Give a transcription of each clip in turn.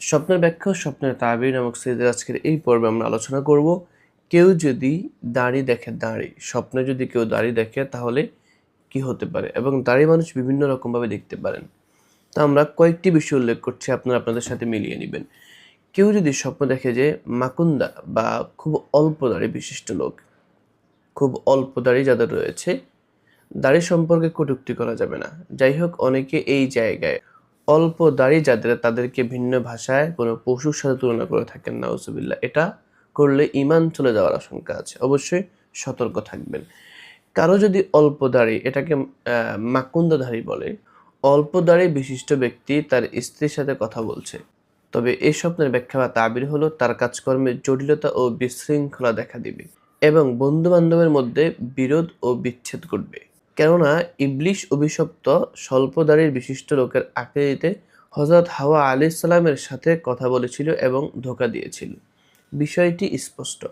স্বপ্নের ব্যাখ্যা, স্বপ্নের তাবির নামক সিরিজের আজকের এই পর্বে আমরা আলোচনা করব, কেউ যদি দাড়ি দেখে দাড়ি, স্বপ্নে যদি কেউ দাড়ি দেখে তাহলে কি হতে পারে? এবং দাড়ি মানুষ বিভিন্ন রকমভাবে দেখতে পারেন। তা আমরা কয়েকটি বিষয় উল্লেখ করছি, আপনারা আপনাদের সাথে মিলিয়ে নেবেন। কেউ যদি স্বপ্ন দেখে যে মাকুন্দা বা খুব অল্প দাড়ি বিশিষ্ট লোক, খুব অল্প দাড়ি যাদের রয়েছে, দাড়ি সম্পর্কে কটূক্তি করা যাবে না। যাই হোক, অনেকে এই জায়গায় অল্প দাড়ি যাদের তাদেরকে ভিন্ন ভাষায় কোনো পশুর সাথে তুলনা করে থাকেন না ওসুবিল্লা এটা করলে ইমান চলে যাওয়ার আশঙ্কা আছে। অবশ্যই সতর্ক থাকবেন। কারও যদি অল্প দাড়ি, এটাকে মাকুন্দধারী বলে, অল্প দাড়ি বিশিষ্ট ব্যক্তি তার স্ত্রীর সাথে কথা বলছে। তবে এই স্বপ্নের ব্যাখ্যা বা তাবির হলো তার কাজকর্মে জটিলতা ও বিশৃঙ্খলা দেখা দিবে এবং বন্ধু বান্ধবের মধ্যে বিরোধ ও বিচ্ছেদ ঘটবে। কেননা ইবলিশ অভিশপ্ত স্বল্পদারীর বিশিষ্ট লোকের আকৃতিতে হজরত হাওয়া আলি সালামের সাথে কথা বলেছিল এবং ধোকা দিয়েছিল। বিষয়টি স্পষ্ট।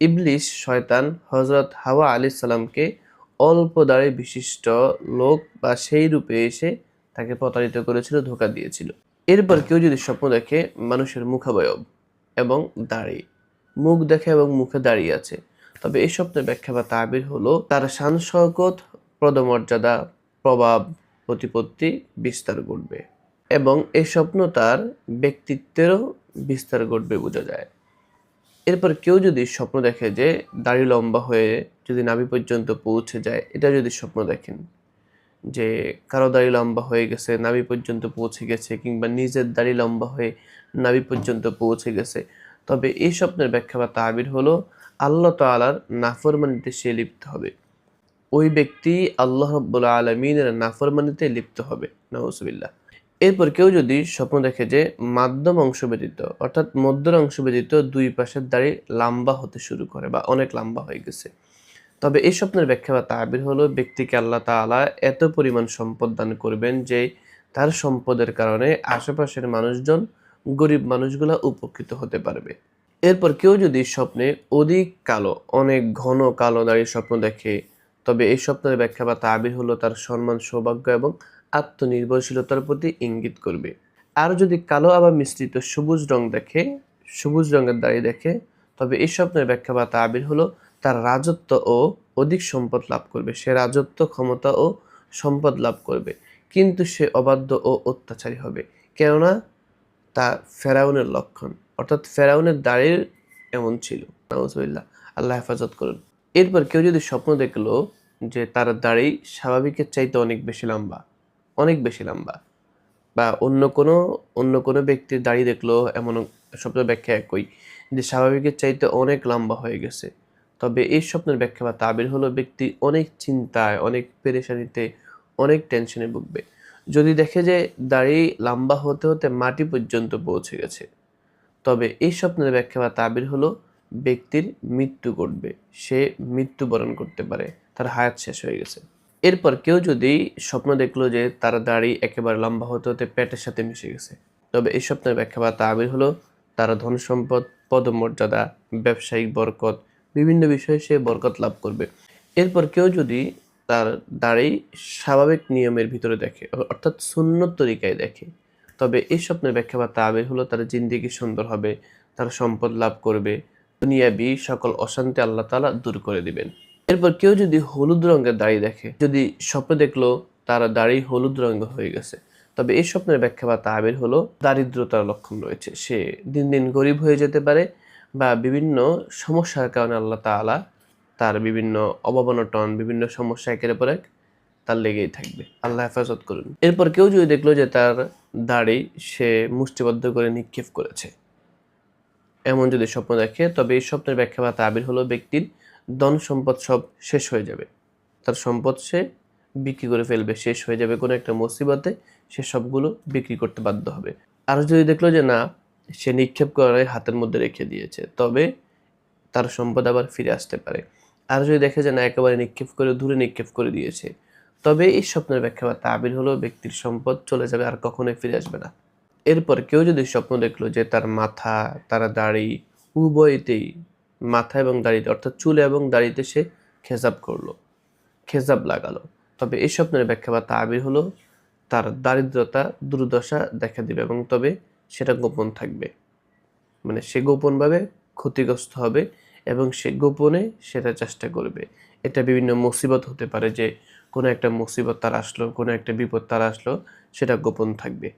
ইবলিশ শয়তান হজরত হাওয়া আলি সালামকে অল্প দাড়ি বিশিষ্ট লোক বা সেই রূপে এসে তাকে প্রতারিত করেছিল, ধোকা দিয়েছিল। এরপর কেউ যদি স্বপ্ন দেখে, মানুষের মুখাবয়ব এবং দাড়ি, মুখ দেখে এবং মুখে দাঁড়িয়ে আছে। তবে এই স্বপ্নের ব্যাখ্যা বা তাবির হলো, তার শান শওকত পদমর্যাদা প্রভাব, প্রতিপত্তি বিস্তার ঘটবে এবং এই স্বপ্ন তার ব্যক্তিত্বেরও বিস্তার ঘটবে বোঝা যায়। এরপর কেউ যদি স্বপ্ন দেখে যে দাড়ি লম্বা হয়ে যদি নাভি পর্যন্ত পৌঁছে যায়, এটা যদি স্বপ্ন দেখেন যে কারও দাড়ি লম্বা হয়ে গেছে, নাভি পর্যন্ত পৌঁছে গেছে কিংবা নিজের দাড়ি লম্বা হয়ে নাভি পর্যন্ত পৌঁছে গেছে, তবে এই স্বপ্নের ব্যাখ্যা বা তাবির হলো আল্লাহ তালার নাফরমানিতে সে লিপ্ত হবে। ওই ব্যক্তি আল্লাহ রব্বুল আলমিনের নাফরমানিতে লিপ্ত হবে। নওসবিল্লা এরপর কেউ যদি স্বপ্ন দেখে যে মাধ্যম অংশ ব্যতীত, অর্থাৎ মধ্যের অংশ ব্যতীত দুই পাশের দাড়ি লম্বা হতে শুরু করে বা অনেক লম্বা হয়ে গেছে। তবে এই স্বপ্নের ব্যাখ্যা বা তাবির হলো ব্যক্তিকে আল্লাহ তাআলা এত পরিমাণ সম্পদ দান করবেন যে তার সম্পদের কারণে আশেপাশের মানুষজন, গরিব মানুষগুলা উপকৃত হতে পারবে। এরপর কেউ যদি স্বপ্নে অধিক কালো, অনেক ঘন কালো দাড়ির স্বপ্ন দেখে তবে এই স্বপ্নের ব্যাখ্যা বা তাবির হলো তার সম্মান, সৌভাগ্য এবং আত্মনির্ভরশীলতার প্রতি ইঙ্গিত করবে। আর যদি কালো আবার মিশ্রিত সবুজ রং দেখে, সবুজ রঙের দাড়ি দেখে, তবে এই স্বপ্নের ব্যাখ্যা বা তাবির হলো তার রাজত্ব ও অধিক সম্পদ লাভ করবে। সে রাজত্ব, ক্ষমতা ও সম্পদ লাভ করবে, কিন্তু সে অবাধ্য ও অত্যাচারী হবে, কেননা তা ফেরাউনের লক্ষণ, অর্থাৎ ফেরাউনের দাড়ির এমন ছিল। আল্লাহ হেফাজত করুন। এরপর কেউ যদি স্বপ্ন দেখল যে তার দাড়ি স্বাভাবিকের চাইতে অনেক বেশি লম্বা, অনেক বেশি লম্বা। বা অন্য কোনো অন্য কোনো ব্যক্তির দাড়ি দেখল এমন স্বপ্ন ব্যাখ্যা একই যে স্বাভাবিকের চাইতে অনেক লম্বা হয়ে গেছে। তবে এই স্বপ্নের ব্যাখ্যা বা তাবির হলো ব্যক্তি অনেক চিন্তায়, অনেক পেরেশানিতে, অনেক টেনশনে ভুগবে। যদি দেখে যে দাড়ি লম্বা হতে হতে মাটি পর্যন্ত পৌঁছে গেছে। তবে এই স্বপ্নের ব্যাখ্যা বা তাবির হলো ব্যক্তির মৃত্যু ঘটবে, সে মৃত্যুবরণ করতে পারে। তার হায়াত শেষ হয়ে গেছে। এরপর কেউ যদি স্বপ্ন দেখল যে তার দাড়ি একেবারে লম্বা হতে হতে পেটের সাথে মিশে গেছে, তবে এই স্বপ্নের ব্যাখ্যা বা তাবির হলো, তার ধন সম্পদ, পদমর্যাদা, ব্যবসায়িক বরকত, বিভিন্ন বিষয়ে সে বরকত লাভ করবে। এরপর কেউ যদি তার দাড়ি স্বাভাবিক নিয়মের ভিতরে দেখে, অর্থাৎ সুন্নত তরিকায় দেখে, তবে এই স্বপ্নের ব্যাখ্যা বা তাবির হলো, তার জিন্দিগি সুন্দর হবে, তার সম্পদ লাভ করবে, দুনিয়াবি সকল অশান্তি আল্লাহ তাআলা দূর করে দিবেন। এরপর কেউ যদি হলুদ রঙের দাড়ি দেখে, যদি স্বপ্ন দেখল তার দাড়ি হলুদ রঙ হয়ে গেছে। তবে এই স্বপ্নের ব্যাখ্যা বা তাবির হলো দারিদ্রতার লক্ষণ রয়েছে। সে দিন দিন গরিব হয়ে যেতে পারে বা বিভিন্ন সমস্যার কারণে আল্লাহ তাআলা তার বিভিন্ন অভাবনটন বিভিন্ন সমস্যা একের পর এক তার লেগেই থাকবে। আল্লাহ হেফাজত করুন। এরপর কেউ যদি দেখল যে তার দাড়ি সে মুষ্টিবদ্ধ করে নিক্ষেপ করেছে, এমন যদি স্বপ্ন দেখে, তবে এই স্বপ্নের ব্যাখ্যা বা তাবির হলো ব্যক্তির ধন সম্পদ সব শেষ হয়ে যাবে। তার সম্পদ সে বিক্রি করে ফেলবে, শেষ হয়ে যাবে কোনো একটা মুসিবতে সে সবগুলো বিক্রি করতে বাধ্য হবে। আর যদি দেখল যে না, সে নিক্ষেপ করে হাতের মধ্যে রেখে দিয়েছে, তবে তার সম্পদ আবার ফিরে আসতে পারে। আর যদি দেখে যে না, একেবারে নিক্ষেপ করে দূরে নিক্ষেপ করে দিয়েছে, তবে এই স্বপ্নের ব্যাখ্যা বা তাবির হলো ব্যক্তির সম্পদ চলে যাবে আর কখনোই ফিরে আসবে না। এরপর কেউ যদি স্বপ্ন দেখল যে তার মাথা, তার দাড়ি উভয়তেই মাথা এবং দাড়িতে, অর্থাৎ চুলে এবং দাড়িতে সে খেজাব করল খেজাব লাগালো। তবে এই স্বপ্নের ব্যাখ্যা বা তাবির হলো তার দারিদ্রতা, দুর্দশা দেখা দিবে এবং তবে সেটা গোপন থাকবে। মানে সে গোপনভাবে ক্ষতিগ্রস্ত হবে এবং সে গোপনে সেটা চেষ্টা করবে। এটা বিভিন্ন মুসিবত হতে পারে যে কোনো একটা মুসিবত তার আসলো, কোনো একটা বিপদ তার আসলো, সেটা গোপন থাকবে।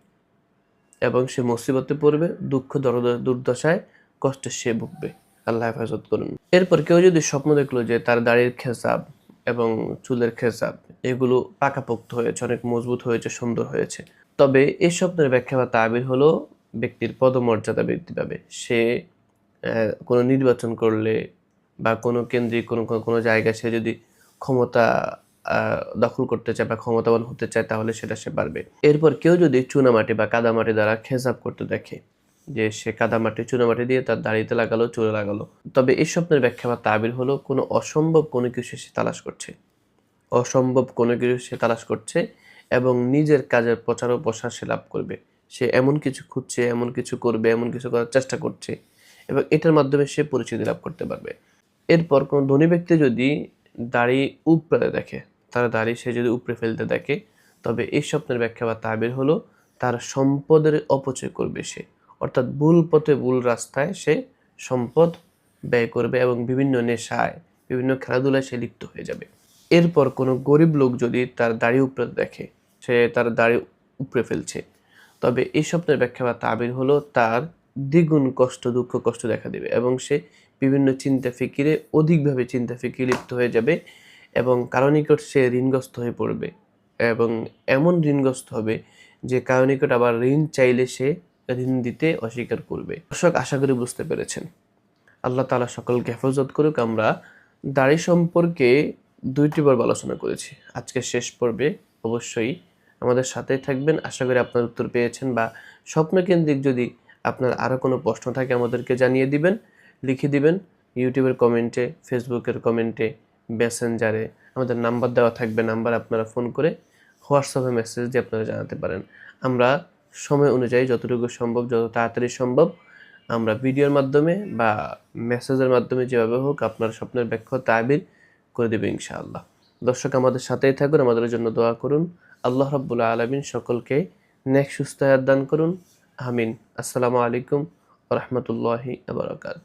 এবং সে মুসিবতে পড়বে, দুঃখ, দরদ, দুর্দশায় কষ্টে সে ভুগবে। আল্লাহ হেফাজত করুন। এরপর কেউ যদি স্বপ্ন দেখল যে তার দাড়ির খেসাব এবং চুলের খেসাব, এগুলো পাকাপোক্ত হয়েছে, অনেক মজবুত হয়েছে, সুন্দর হয়েছে। তবে এই স্বপ্নের ব্যাখ্যা বা তাবির হলো ব্যক্তির পদমর্যাদা বৃদ্ধি পাবে। সে কোনো নির্বাচন করলে বা কোনো কেন্দ্রিক কোনো, কোনো- জায়গায় সে যদি ক্ষমতা দখল করতে চায় বা ক্ষমতাবান হতে চায়, তাহলে সেটা সে পারবে। এরপর কেউ যদি চুনামাটি বা কাদামাটি দ্বারা খেসাব করতে দেখে যে সে কাদামাটি চুনামাটি দিয়ে তার দাড়িতে লাগালো, চুলে লাগালো। তবে এই স্বপ্নের ব্যাখ্যা বা তাবির হলো, কোনো অসম্ভব কোনো কিছু সে তালাশ করছে। অসম্ভব কোনো কিছু সে তালাশ করছে এবং নিজের কাজের প্রচার ও প্রসার সে লাভ করবে। সে এমন কিছু খুঁজছে, এমন কিছু করবে, এমন কিছু করার চেষ্টা করছে এবং এটার মাধ্যমে সে পরিচিতি লাভ করতে পারবে। এরপর কোনো ধনী ব্যক্তি যদি দাড়ি উপড়ে দেখে, তার দাড়ি সে যদি উপড়ে ফেলতে দেখে, তবে এই স্বপ্নের ব্যাখ্যা বা তাবির হলো, তার সম্পদের অপচয় করবে সে। অর্থাৎ ভুল পথে ভুল রাস্তায় সে সম্পদ ব্যয় করবে এবং বিভিন্ন নেশায়, বিভিন্ন খেলাধুলায় সে লিপ্ত হয়ে যাবে। এরপর কোনো গরিব লোক যদি তার দাড়ি উপরে দেখে, সে তার দাড়ি উপরে ফেলছে। তবে এই স্বপ্নের ব্যাখ্যা বা তাবির হলো তার দ্বিগুণ কষ্ট, দুঃখ, কষ্ট দেখা দেবে এবং সে বিভিন্ন চিন্তা ফিকিরে, অধিকভাবে চিন্তা ফিকিরে লিপ্ত হয়ে যাবে এবং কারও নিকট সে ঋণগ্রস্ত হয়ে পড়বে এবং এমন ঋণগ্রস্ত হবে যে কারও নিকট আবার ঋণ চাইলে সে ঋণ দিতে অস্বীকার করবে। দর্শক, আশা করি বুঝতে পেরেছেন। আল্লাহ তাআলা সকলকে হেফাজত করুক, আমরা দাড়ি সম্পর্কে দুইটি বার আলোচনা করেছি। আজকে শেষ পর্বে অবশ্যই আমাদের সাথেই থাকবেন। আশা করি আপনার উত্তর পেয়েছেন বা স্বপ্নকেন্দ্রিক যদি আপনার আরও কোনো প্রশ্ন থাকে আমাদেরকে জানিয়ে দিবেন, লিখে দিবেন। ইউটিউবের কমেন্টে, ফেসবুকের কমেন্টে, মেসেঞ্জারে আমাদের নাম্বার দেওয়া থাকবে, নাম্বার আপনারা ফোন করে হোয়াটসঅ্যাপে মেসেজ দিয়ে আপনারা জানাতে পারেন। আমরা সময় অনুযায়ী যতটুকু সম্ভব, যত তাড়াতাড়ি সম্ভব আমরা ভিডিওর মাধ্যমে বা মেসেজের মাধ্যমে যেভাবে হোক আপনার স্বপ্নের ব্যাখ্যা তাবির করে দেবে ইনশাআল্লাহ। দর্শক আমাদের সাথেই থাকুন, আমাদের জন্য দোয়া করুন। আল্লাহ রব্বুল্লা আলমিন সকলকে নেক, সুস্থ দান করুন। আমিন। আসসালামু আলাইকুম রহমতুল্লাহি আবরকাত